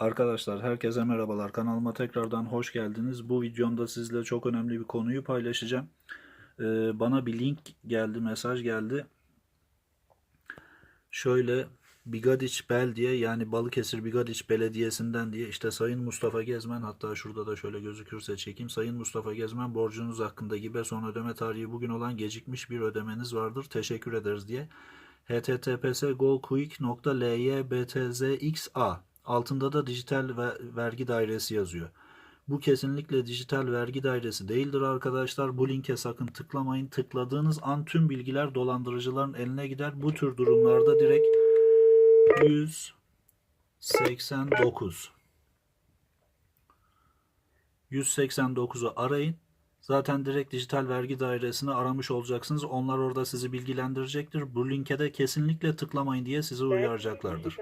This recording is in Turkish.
Arkadaşlar herkese merhabalar. Kanalıma tekrardan hoş geldiniz. Bu videomda sizle çok önemli bir konuyu paylaşacağım. Ee, bana bir link geldi, mesaj geldi. Şöyle Bigadiç Belediye yani Balıkesir Bigadiç Belediyesi'nden diye işte Sayın Mustafa Gezmen hatta şurada da şöyle gözükürse çekeyim. Sayın Mustafa Gezmen borcunuz hakkında gibi son ödeme tarihi bugün olan gecikmiş bir ödemeniz vardır. Teşekkür ederiz diye. https goquick.lybtzxa altında da dijital ve- vergi dairesi yazıyor. Bu kesinlikle dijital vergi dairesi değildir arkadaşlar. Bu linke sakın tıklamayın. Tıkladığınız an tüm bilgiler dolandırıcıların eline gider. Bu tür durumlarda direkt 189 189'u arayın. Zaten direkt dijital vergi dairesini aramış olacaksınız. Onlar orada sizi bilgilendirecektir. Bu linke de kesinlikle tıklamayın diye sizi uyaracaklardır.